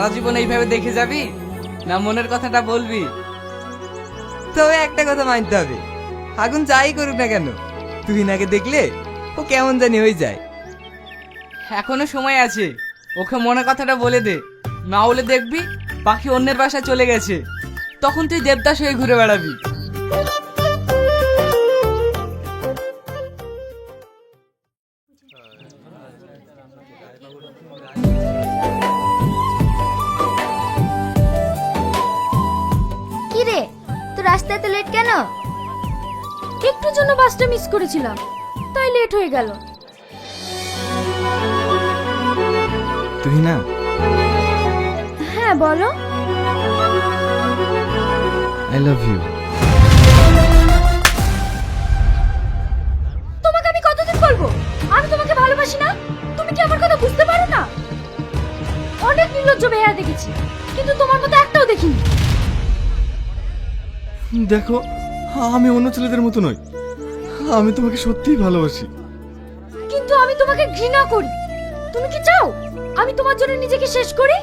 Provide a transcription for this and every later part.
সারা জীবন এইভাবে দেখে যাবি? না মনের কথাটা বলবি? তবে একটা কথা মানতে হবে। আগুন যাই করুক না কেন তুই নাকে দেখলে ও কেমন জানি হয়ে যায়। এখনও সময় আছে, ওকে মনের কথাটা বলে দে। না হলে দেখবি পাখি অন্যের বাসায় চলে গেছে। তখন তুই দেবদাস হয়ে ঘুরে বেড়াবি। রাস্তায় এত লেট কেন? একটুর জন্য বাসটা মিস করেছিলাম তাই লেট হয়ে গেল। তুই না? হ্যাঁ বলো। আই লাভ ইউ তোমাকে আমি কতদিন বলব? আমি তোমাকে ভালোবাসি না? তুমি কি আমার কথা বুঝতে পারো না? অনেক নির্লজ্জ বেহারা দেখেছি কিন্তু তোমার মতো একটাও দেখিনি। দেখো আমি অন্য ছেলেদের মতো নই। আমি তোমাকে সত্যিই ভালোবাসি। কিন্তু আমি তোমাকে ঘৃণা করি। তুমি কি চাও আমি তোমার জন্য নিজেকে শেষ করি?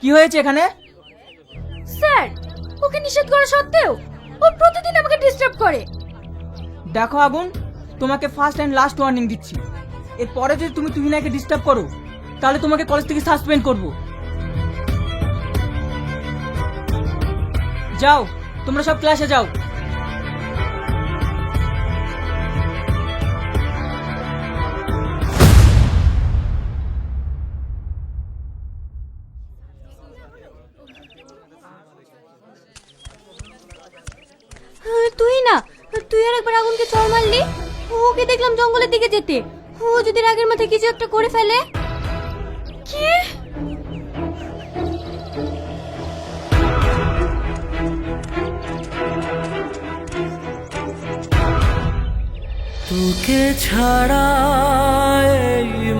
কি হয়েছে এখানে? স্যার ওকে নিষেধ করা সত্ত্বেও ও প্রতিদিন আমাকে ডিস্টার্ব করে। দেখো আগুন তোমাকে ফার্স্ট অ্যান্ড লাস্ট ওয়ার্নিং দিচ্ছি। এরপরে যদি তুমি তুহিনাকে ডিস্টার্ব করো তাহলে তোমাকে কলেজ থেকে সাসপেন্ড করব। যাও, তোমরা সব ক্লাসে যাও। তুই না, তুই আর একবার আগুনকে ওকে দেখলাম জঙ্গলের দিকে যেতে। ও যদি রাগের মাথায় কিছু একটা করে ফেলে? কি? তোকে ছাড়া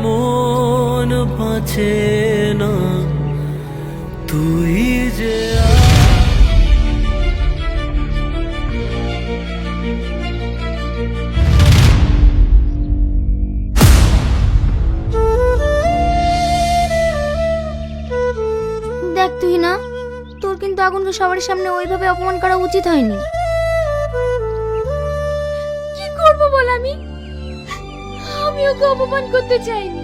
মন বাঁচে না। তুই যে দেখ তুই না তোর কিন্তু আগুনকে সবার সামনে ওইভাবে অপমান করা উচিত হয়নি। আমি? আমি ওকে অপমান করতে চাইনি।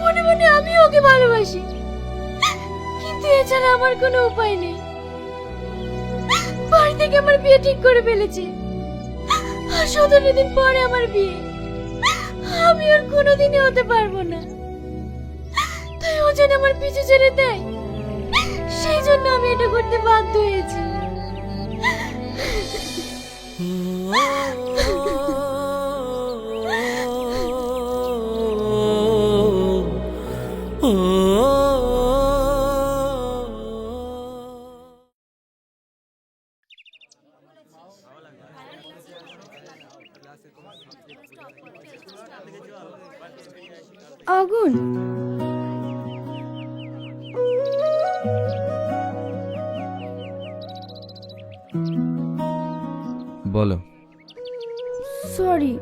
মনে মনে আমি ওকে ভালোবাসি। কিন্তু এছাড়া আমার কোনো উপায় নেই। বাড়ি থেকে আমার বিয়ে ঠিক করে ফেলেছে। আর সতেরো দিন পরে আমার বিয়ে। আমি আর কোনোদিনই হতে পারব না। তাই ও যেন আমার পিছু ছেড়ে দেয়। সেই জন্য আমি এটা করতে বাধ্য হয়েছি। আগুন বলো। সরি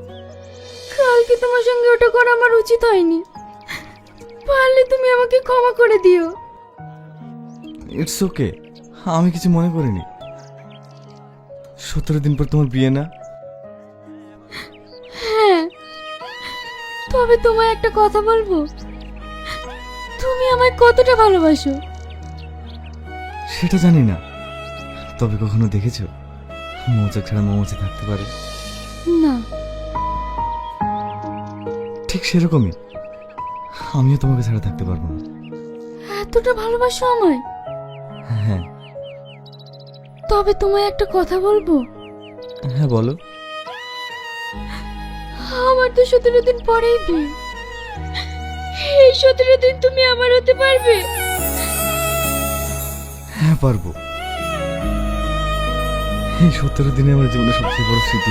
কালকে তোমার সঙ্গে ওটা করা আমার উচিত হয়নি। পারলে তুমি আমাকে ক্ষমা করে দিও। ইটস ওকে আমি কিছু মনে করিনি। সতেরো দিন পর তোমার বিয়ে না? হ্যাঁ তবে তোমায় একটা কথা বলব? তুমি আমায় কতটা ভালোবাসো? সেটা জানি না। তবে কখনো দেখেছ? মৌচাক ছাড়া মৌমাছি থাকতে পারে। না। ঠিক সেরকমই। আমিও তোমাকে ছাড়া থাকতে পারব না। এতটা ভালোবাসো আমায়? হ্যাঁ। তবে তোমায় একটা কথা বলব? হ্যাঁ বলো। আমার তো সতেরো দিন পরেই বিয়ে। এই সতেরো দিন তুমি আমার হতে পারবে? হ্যাঁ পারব। এই সতেরো দিনে আমার জীবনে সবচেয়ে বড় স্মৃতি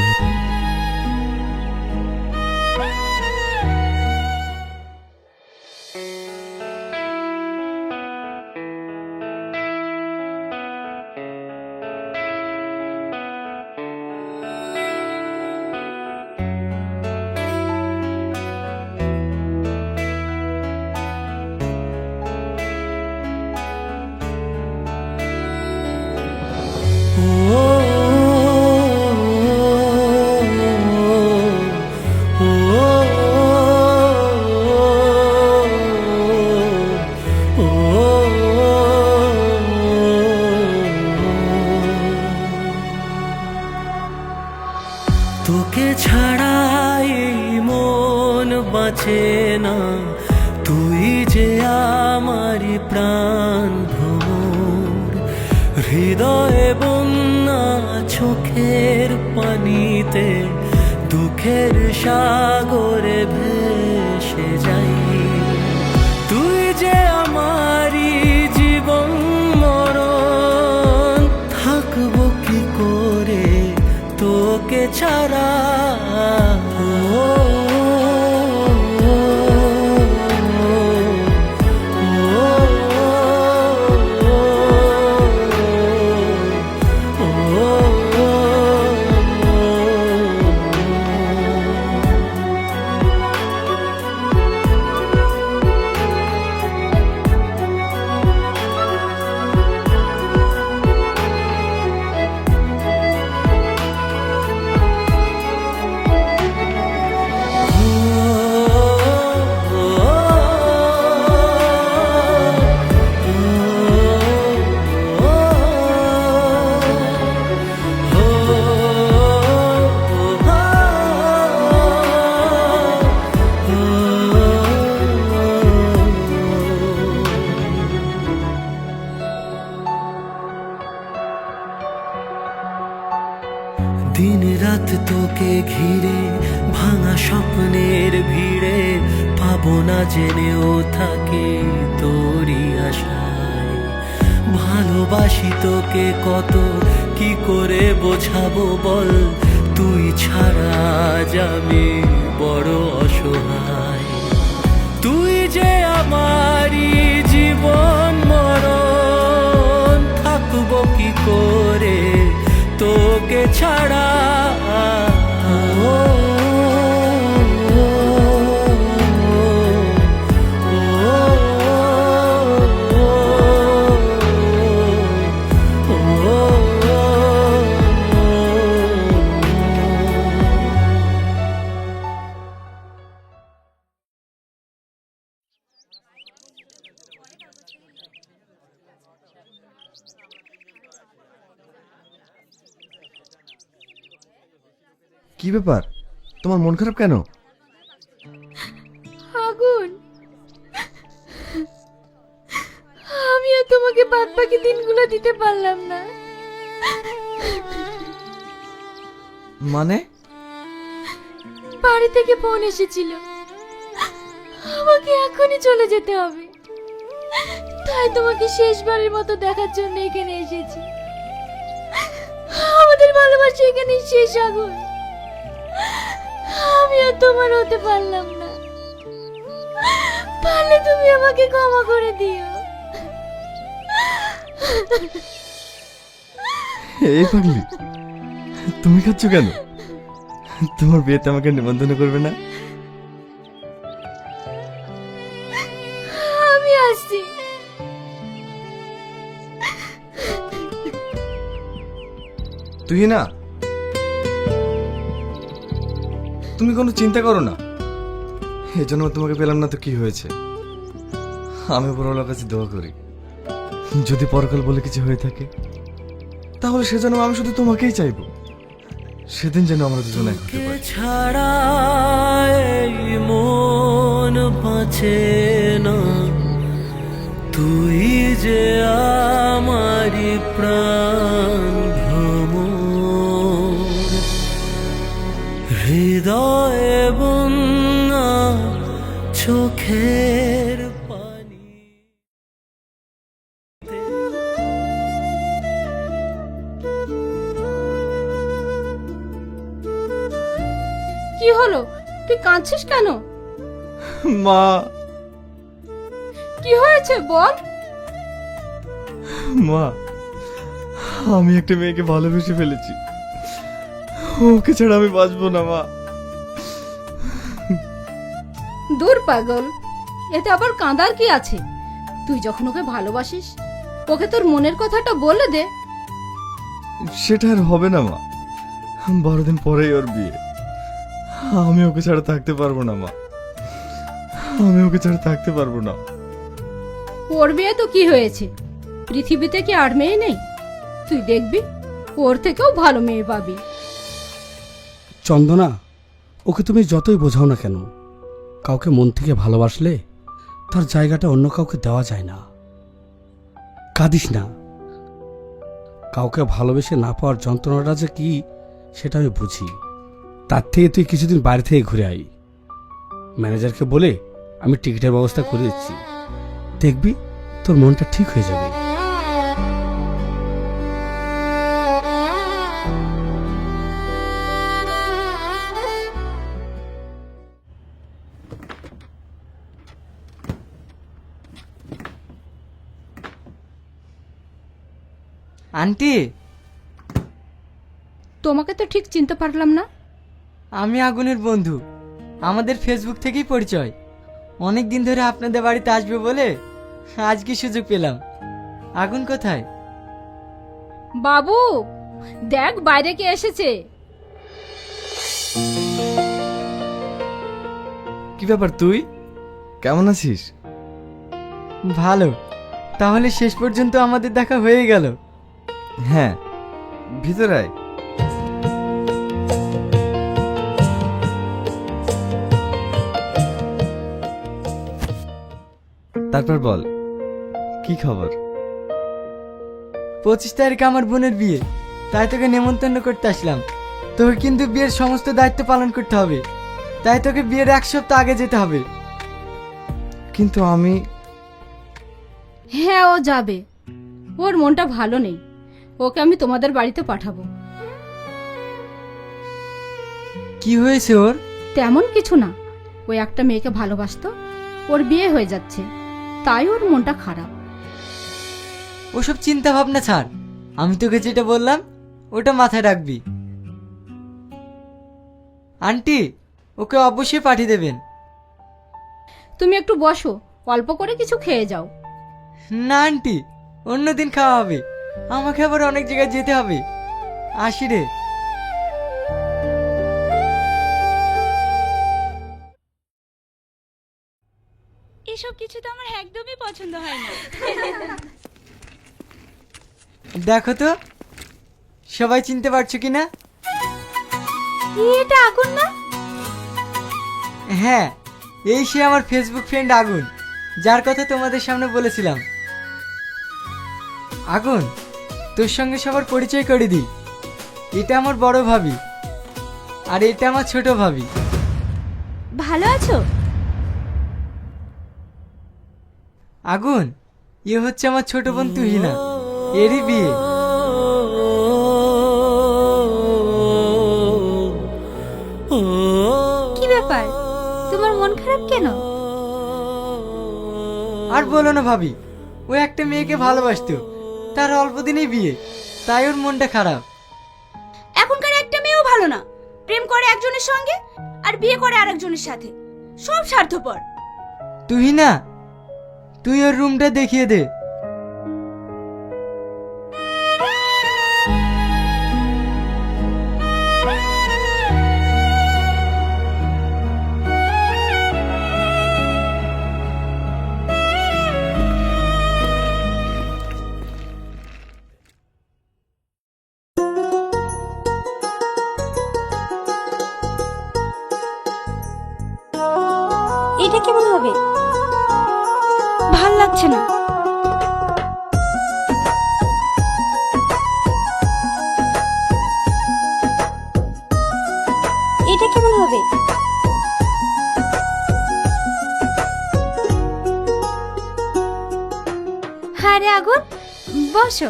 তোকে ছাড়াই মন বাঁচে না। তুই যে আমারি প্রাণ ভ্রমর, হৃদয়ে বন্যা চোখের পানিতে, দুঃখের সাগরে ভেসে যায়। ছাড়া ভালোবাসি তোকে কত, কি করে বোঝাবো বল? তুই ছাড়া যাবে বড় অসহায়। তুই যে আমারই জীবন মরণ, থাকব কি করে তোকে ছাড়া কি ব্যাপার? তোমার মন খারাপ কেন? আগুন। আমিও তোমাকে বাদ বাকি দিনগুলো দিতে পারলাম না। মানে? বাড়ি থেকে ফোন এসেছিল। আমাকে এখনই চলে যেতে হবে। তাই তোমাকে শেষবারের মতো দেখার জন্য এখানে এসেছি। আমাদের ভালোবাসা এখানে শেষ আগুন। আমি আর তোমার হতে পারলাম না। পারলে তুমি আমাকে ক্ষমা করে দিও। এই পাগলি তুমি খাচ্ছ কেন? তোমার বিয়েতে আমাকে নিমন্ত্রণ করবে না? আমি আসছি। তুই না তুমি কোনো চিন্তা করো না। এই জন্য তোমাকে পেলাম না তো কি হয়েছে? আমি বড়লার কাছে দোয়া করি। যদি পরকাল বলে কিছু হয়ে থাকে, তাহলে সেজন্য আমি শুধু তোমাকেই চাইব। সেদিন যেন আমরা দুজনে এক হতে পারি। ছাড়া মন বাঁচে না। তুই যে আমারি প্রাণ। চোখের পানি। কি হলো? তুই কাঁদছিস কেন? মা। কি হয়েছে বল? মা আমি একটা মেয়েকে ভালোবেসে ফেলেছি। ওকে ছাড়া আমি বাঁচবো না মা। দূর পাগল। এতে আবার কাঁদার কি আছে? তুই যখন ওকে ভালোবাসিস ওকে তোর মনের কথাটা বলে দে। সেটা আর হবে না মা। বারো দিন পরেই ওর বিয়ে। আমি ওকে ছাড়া থাকতে পারব না মা। আমি ওকে ছাড়া থাকতে পারব না। ওর বিয়ে তো কি হয়েছে? পৃথিবীতে কি আর মেয়ে নেই? তুই দেখবি ওর থেকেও ভালো মেয়ে পাবি। চন্দনা ওকে তুমি যতই বোঝাও না কেন কাউকে মন থেকে ভালোবাসলে তার জায়গাটা অন্য কাউকে দেওয়া যায় না। কাঁদিস না। কাউকে ভালোবেসে না পাওয়ার যন্ত্রণাটা যে কি, সেটা আমি বুঝি। তার থেকে তুই কিছুদিন বাইরে থেকে ঘুরে আই ম্যানেজারকে বলে আমি টিকিটের ব্যবস্থা করে দিচ্ছি। দেখবি তোর মনটা ঠিক হয়ে যাবে। আন্টি? তোমাকে তো ঠিক চিনতে পারলাম না। আমি আগুনের বন্ধু। আমাদের ফেসবুক থেকেই পরিচয়। অনেক দিন ধরে আপনাদের বাড়িতে আসবে বলে আজকে সুযোগ পেলাম। আগুন কোথায়? বাবু দেখ বাইরে কে এসেছে। কি ব্যাপার তুই? কেমন আছিস? ভালো। তাহলে শেষ পর্যন্ত আমাদের দেখা হয়ে গেল। হ্যাঁ। ভিতরে আয়। তারপর বল কি খবর? পঁচিশ তারিখে আমার বোনের বিয়ে তাই তোকে নেমন্তন্ন করতে আসলাম। তোকে কিন্তু বিয়ের সমস্ত দায়িত্ব পালন করতে হবে। তাই তোকে বিয়ের এক সপ্তাহ আগে যেতে হবে। কিন্তু আমি হ্যাঁ ও যাবে। ওর মনটা ভালো নেই। ওকে আমি তোমাদের বাড়িতে পাঠাবো। কি হয়েছে ওর? তেমন কিছু না। ওই একটা মেয়েকে ভালোবাসতো ওর বিয়ে হয়ে যাচ্ছে। তাই ওর মনটা খারাপ। ওসব চিন্তা ভাবনা ছাড়। আমি তোকে যেটা বললাম ওটা মাথায় রাখবি। আন্টি ওকে অবশ্যই পাঠিয়ে দেবেন। তুমি একটু বসো অল্প করে কিছু খেয়ে যাও। না আন্টি অন্যদিন খাওয়া হবে। আমাকে আবার অনেক জায়গায় যেতে হবে। আসি রে। এসব কিছু তো আমার একদমই পছন্দ হয় না। দেখো তো সবাই চিনতে পারছ কি না এটা আগুন না? হ্যাঁ এই সে আমার ফেসবুক ফ্রেন্ড আগুন যার কথা তোমাদের সামনে বলেছিলাম। আগুন? তোর সঙ্গে সবার পরিচয় করে দিই। এটা আমার বড় ভাবি আর এটা আমার ছোট ভাবি। ভালো আছো? আগুন এ হচ্ছে আমার ছোট বোন তুহিনা এরই বিয়ে। কি ব্যাপার? তোমার মন খারাপ কেন? আর বলো না ভাবি ও একটা মেয়েকে ভালোবাসতো তার অল্প দিনেই বিয়ে। তাই ওর মনটা খারাপ। এখনকার একটা মেয়েও ভালো না। প্রেম করে একজনের সঙ্গে আর বিয়ে করে আরেকজনের সাথে। সব স্বার্থপর। তুই না তুই ওর রুমটা দেখিয়ে দে। আগুন? বসো।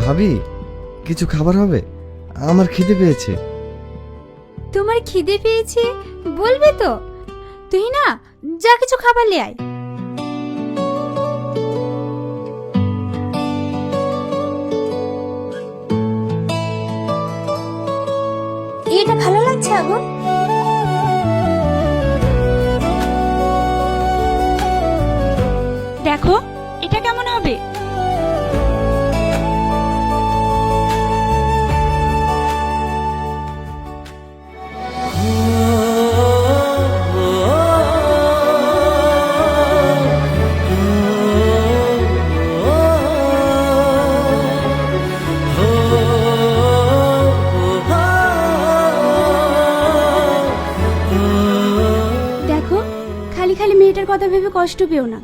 ভাবি কিছু খাবার হবে? আমার খিদে পেয়েছে। তোমার খিদে পেয়েছে? বলবে তো। তুই না যা কিছু খাবার লে আয়। এটা ভালো লাগছে আগুন? দেখো কষ্ট পেও না।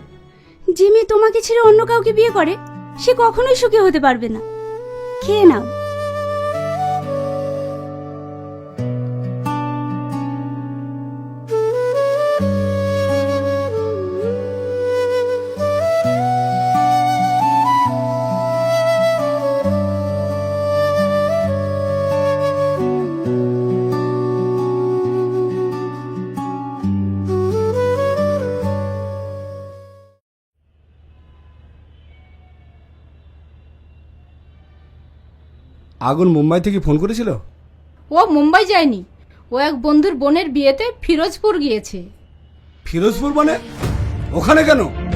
যে মেয়ে তোমাকে ছেড়ে অন্য কাউকে বিয়ে করে, সে কখনোই সুখী হতে পারবে না। খেয়ে নাও। আগুন মুম্বাই থেকে ফোন করেছিল? ও মুম্বাই যায়নি। ও এক বন্ধুর বোনের বিয়েতে ফিরোজপুর গিয়েছে। ফিরোজপুর মানে? ওখানে কেন?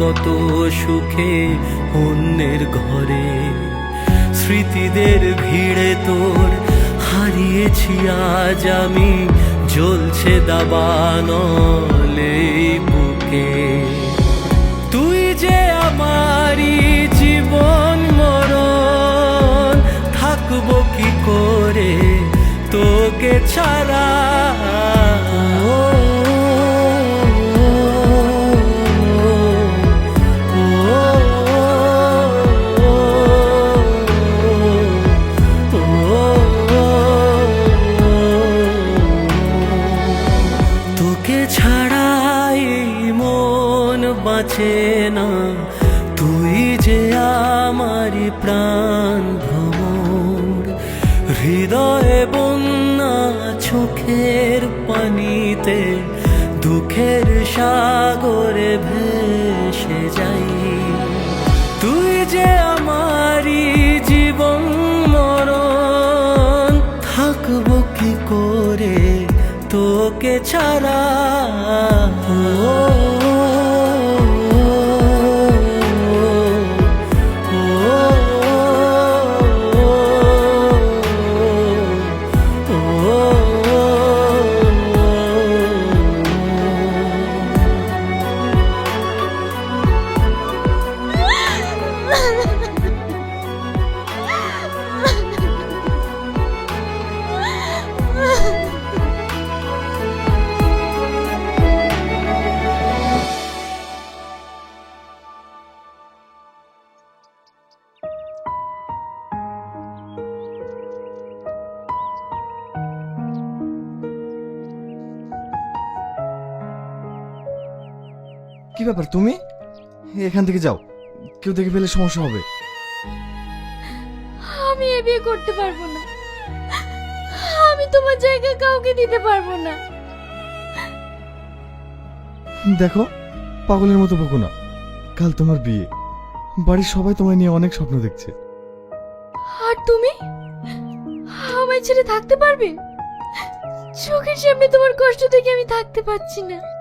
কত সুখে অন্যের ঘরে। স্মৃতিদের ভিড়ে তোর হারিয়েছি আজ আমি, জ্বলছে দাবানলে বুকে। তুই যে আমারই জীবন মরণ, থাকব কি করে তোকে ছাড়া? ব্যাপার তুমি? এখান থেকে যাও। কেউ দেখে ফেলে সমস্যা হবে। আমি এ বিয়ে করতে পারব না। আমি তোমার জায়গায় কাউকে দিতে পারব না। দেখো পাগলের মতো বকো না। কাল তোমার বিয়ে। বাড়ির সবাই তোমায় নিয়ে অনেক স্বপ্ন দেখছে। আর তুমি? আমায় ছেড়ে থাকতে পারবে? চোখের সামনে তোমার কষ্ট দেখে আমি থাকতে পারছি না।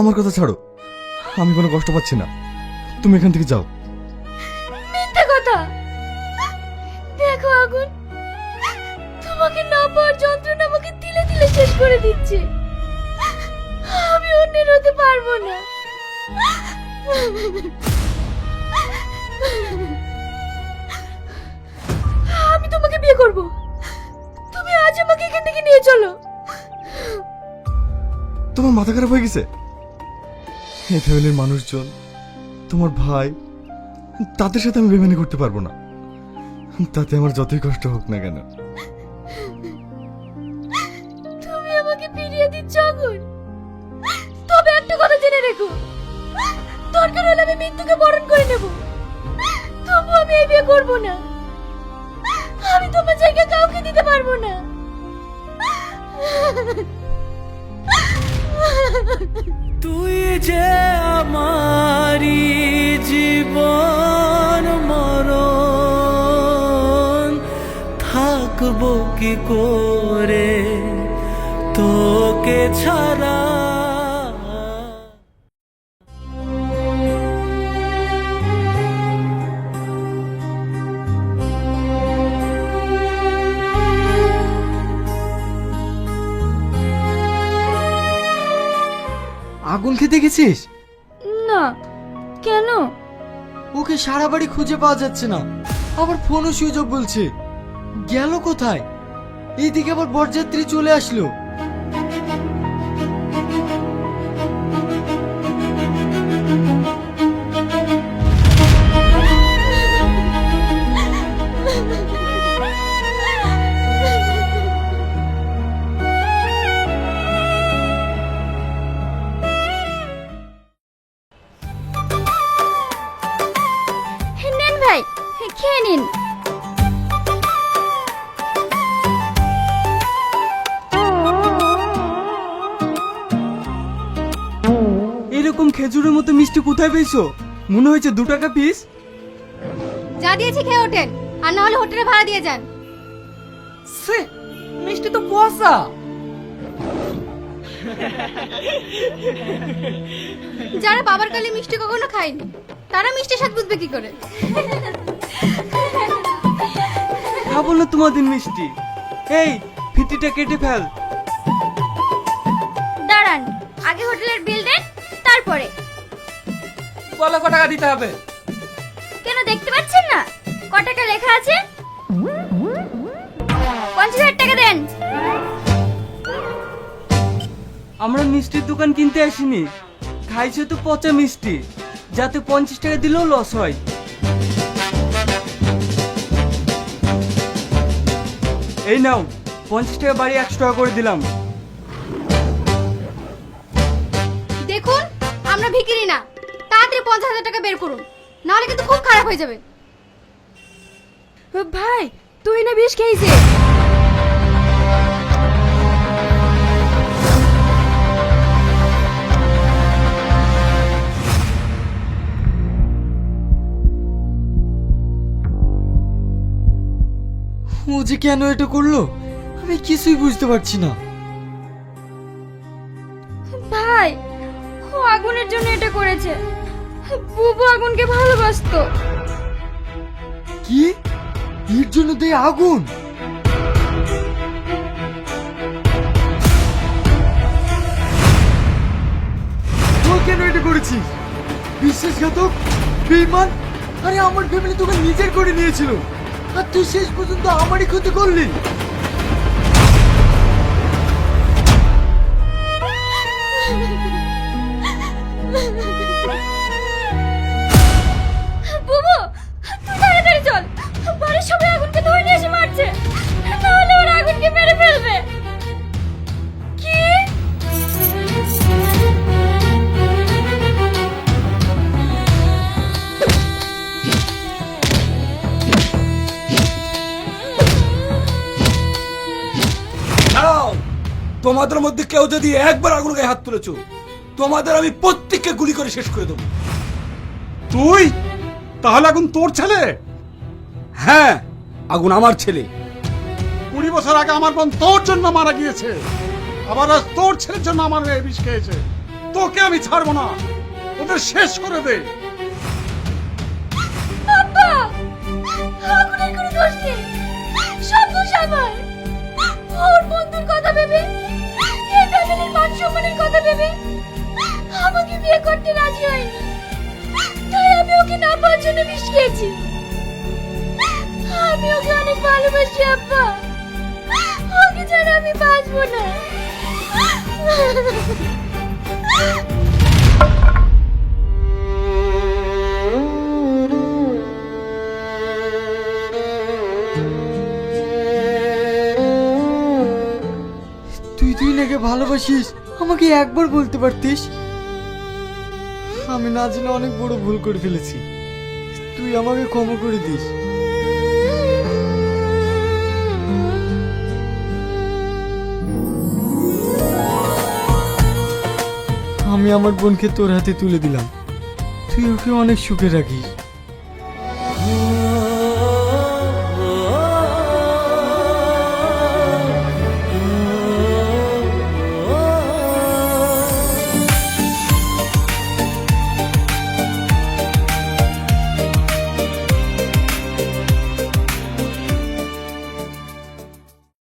আমার কথা ছাড়ো। আমি কোনো কষ্ট পাচ্ছি না। তুমি এখান থেকে যাও। মিথ্যে কথা। দেখো আগুন। তোমাকে না পাওয়ার যন্ত্রণা আমাকে তিলে তিলে শেষ করে দিচ্ছে। আমি অন্যের হতে পারব না। আমি তোমাকে বিয়ে করব। তুমি আজ আমাকে এখান থেকে নিয়ে চলো। তোমার মাথা খারাপ হয়ে গেছে? এই ফ্যামিলির মানুষজন, তোমার ভাই, তাদের সাথে আমি বেমানি করতে পারব না। তাতে আমার যতই কষ্ট হোক না কেন। তুমি আমাকে ফিরিয়ে দিচ্ছ আগুন। তবে একটা কথা জেনে রেখো। দরকার হলে আমি মৃত্যুকে বরণ করে নেব। তবু আমি এই বিয়ে করব না। আমি তোমার জায়গায় কাউকে দিতে পারব না। তুই যে আমারি জীবন মরণ থাকব কি করে? তোকে ছাড়া আগুন খেতে গেছিস? না কেন? ওকে সারা বাড়ি খুঁজে পাওয়া যাচ্ছে না। আবার ফোনও সুযোগ বলছে। গেল কোথায়? এইদিকে আবার বরযাত্রী চলে আসলো। এরকম খেজুরের মতো মিষ্টি কোথায় পেয়েছ? মনে হয়েছে দু টাকা পিস যা দিয়েছি খেয়ে ওঠেন আর না হলে হোটেলে ভাড়া দিয়ে যান। সে মিষ্টি তো কুয়াশা। যারা বাবার কালে মিষ্টি কখনো খায়নি তারা মিষ্টি স্বাদ বুঝবে কি করে? খাব না তোমাদের মিষ্টি। এই ফিতিটা কেটে ফেল। দাঁড়ান আগে হোটেলের বিল দেন তারপরে? বলো কত টাকা দিতে হবে? কেন দেখতে পাচ্ছেন না? ক টাকা লেখা আছে? পঞ্চাশ হাজার টাকা দেন। আমরা মিষ্টির দোকান কিনতে আসিনি। খাইছে তো পচা মিষ্টি। যাতে পঞ্চাশ টাকা দিলেও লস হয়। এই নাও পঞ্চাশ টাকা বাড়ি একশো টাকা করে দিলাম। আমরা ভিকিরি না। তাড়াতাড়ি পঞ্চাশ হাজার টাকা বের করুন। নাহলে কিন্তু খুব খারাপ হয়ে যাবে। ভাই তুই না বিষ খেয়েছে ও যে কেন এটা করল? আমি কিছুই বুঝতে পারছি না। ভাই আগুনের জন্য এটা করেছে। বুবু আগুনকে ভালোবাসতো। কি? এর জন্য দেয় আগুন? কেন এটা করেছিস? বিশ্বাসঘাতক, বেইমান, আরে আমার ফ্যামিলি তোকে নিজের করে নিয়েছিল। আর তুই শেষ পর্যন্ত আমারই ক্ষতি করলি। কেউ যদি একবার আগুন গায়ে হাত তুলেছো তোমাদের আমি প্রত্যেককে গুলি করে শেষ করে দেবো। তুই? তাহলে আগুন তোর ছেলে? হ্যাঁ আগুন আমার ছেলে। কুড়ি বছর আগে আমার বোন তোর জন্য মারা গিয়েছে। আবার আজ তোর ছেলের জন্য আমার মেয়ে বিষ খেয়েছে। তোকে আমি ছাড়বো না। ওদের শেষ করে দে। আগুনের কোনো দোষ নেই। সব দোষ আমার। ওর বন্ধুর কথা ভেবে মান সম্মানের কথা ভেবে আমাকে বিয়ে করতে রাজি হয়নি। তাই আমি ওকে না পাওয়ার জন্য বিষ খেয়েছি। আমি ওকে অনেক ভালোবাসি, আব্বা। ওকে ছাড়া আমি বাঁচবো না। ভালোবাসিস? আমাকে একবার বলতে পারতিস? আমি না জেনে অনেক বড় ভুল করে ফেলেছি। তুই আমাকে ক্ষমা করে দিস। আমি আমার বোনকে তোর হাতে তুলে দিলাম। তুই ওকে অনেক সুখে রাখিস।